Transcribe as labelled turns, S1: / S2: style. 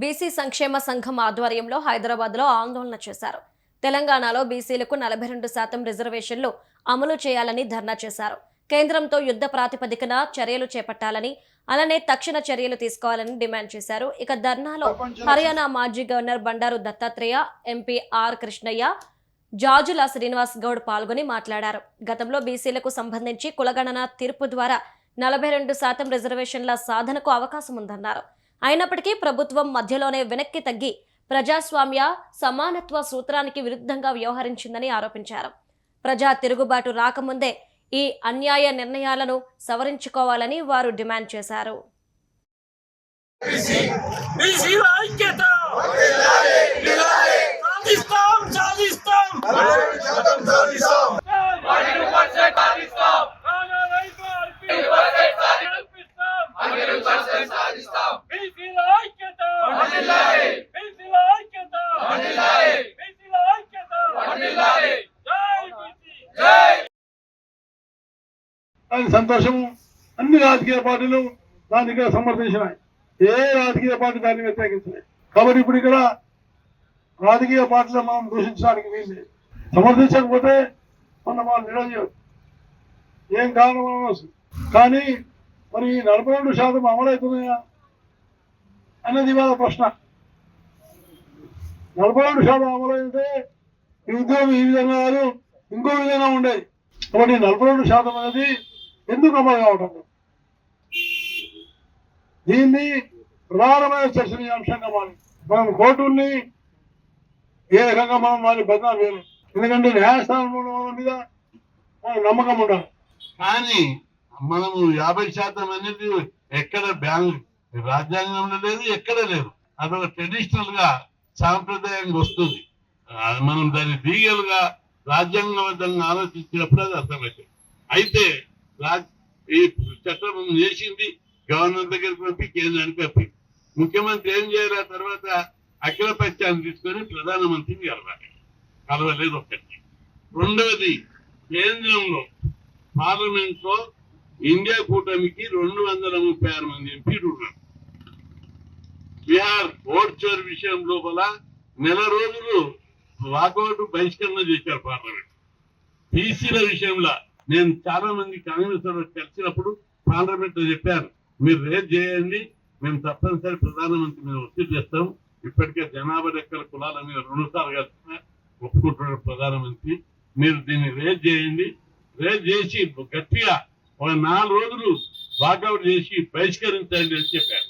S1: BC సంక్షేమ సంఘం ఆధ్వర్యంలో హైదరాబాద్లో ఆందోళన చేశారు. తెలంగాణలో బీసీలకు నలభై రెండు శాతం రిజర్వేషన్లు అమలు చేయాలని ధర్నా చేశారు. కేంద్రంతో యుద్ధ ప్రాతిపదికన చర్యలు చేపట్టాలని అలానే తక్షణ చర్యలు తీసుకోవాలని డిమాండ్ చేశారు. ఇక ధర్నాలో హర్యానా మాజీ governor Bandaru Dattatreya MP R Krishnaiah Jajula Srinivas Goud పాల్గొని మాట్లాడారు. గతంలో బీసీలకు సంబంధించి కులగణన తీర్పు ద్వారా నలభై రెండు శాతం రిజర్వేషన్ల సాధనకు అవకాశం ఉందన్నారు అయినప్పటికీ ప్రభుత్వం మధ్యలోనే వెనక్కి తగ్గి ప్రజాస్వామ్య సమానత్వ సూత్రానికి విరుద్ధంగా వ్యవహరించిందని ఆరోపించారు ప్రజా తిరుగుబాటు రాకముందే ఈ అన్యాయ నిర్ణయాలను సవరించుకోవాలని వారు డిమాండ్ చేశారు
S2: బీసీల ఐక్యత సాధిస్తాం సాధిస్తాం బీసీల ఐక్యత బీసీల ఐక్యత బీసీల ఐక్యత జై బీసీ
S3: అది సంతోషము అన్ని రాజకీయ పార్టీలు దాన్ని ఇక్కడ సమర్థించినాయి. ఏ రాజకీయ పార్టీ దాన్ని వ్యతిరేకించినాయి కాబట్టి ఇప్పుడు ఇక్కడ రాజకీయ పార్టీలు మనం దూషించడానికి వీలు సమర్థించకపోతే మన వాళ్ళు నిరోజు ఏం కారణం అనవచ్చు కానీ మరి ఈ నలభై రెండు శాతం అమలవుతున్నాయా అనేది ఇవాళ ప్రశ్న. నలభై రెండు శాతం అమలైతే ఈ ఉద్యోగం ఈ విధంగా కాదు ఇంకో విధంగా ఉండేది. కాబట్టి నలభై రెండు శాతం అనేది ఎందుకు అమలు కావడం దీన్ని ప్రధానమైన చర్చనీయాంశంగా మారి మనం కోర్టుల్ని ఏ రకంగా మనం వారి బదనాలు వేయలేం ఎందుకంటే న్యాయస్థానంలో మీద మనకు నమ్మకం ఉండాలి.
S4: కానీ మనము యాభై శాతం అనేది ఎక్కడ బ్యాంక్ రాజ్యాంగంలో లేదు ఎక్కడ లేదు. అదొక ట్రెడిషనల్గా సాంప్రదాయంగా వస్తుంది. మనం దాన్ని లీగల్గా రాజ్యాంగబద్ధంగా ఆలోచించినప్పుడు అది అర్థమవుతుంది. అయితే ఈ చట్టం చేసింది గవర్నర్ దగ్గరికి పంపి కేంద్రానికి పంపి. ముఖ్యమంత్రి ఏం చేయాలి? తర్వాత అఖిల పక్షాన్ని తీసుకొని ప్రధానమంత్రిని కలవాలి. కలవలేదు ఒకటి రెండవది కేంద్రంలో పార్లమెంట్లో ఇండియా కూటమికి రెండు వందల ముప్పై ఆరు మంది ఎంపీలు ఉన్నారు. బీహార్ ఓట్ చోర్ విషయం లోపల నెల రోజులు వాకౌట్ బహిష్కరణ చేశారు పార్లమెంట్. బీసీల విషయంలో నేను చాలా మంది కాంగ్రెస్ కలిసినప్పుడు పార్లమెంట్లో మీరు రేట్ చేయండి మేము తప్పనిసరి ప్రధానమంత్రి మీద ఒత్తిడి చేస్తాం. ఇప్పటికే జనాభా లెక్కల కులాల మీద రెండుసార్లు కలిసిన ఒప్పుకుంటున్నారు ప్రధానమంత్రి. మీరు దీన్ని రేట్ చేయండి. రేట్ చేసి గట్టిగా ఒక నాలుగు రోజులు వాకౌట్ చేసి బహిష్కరించండి అని చెప్పారు.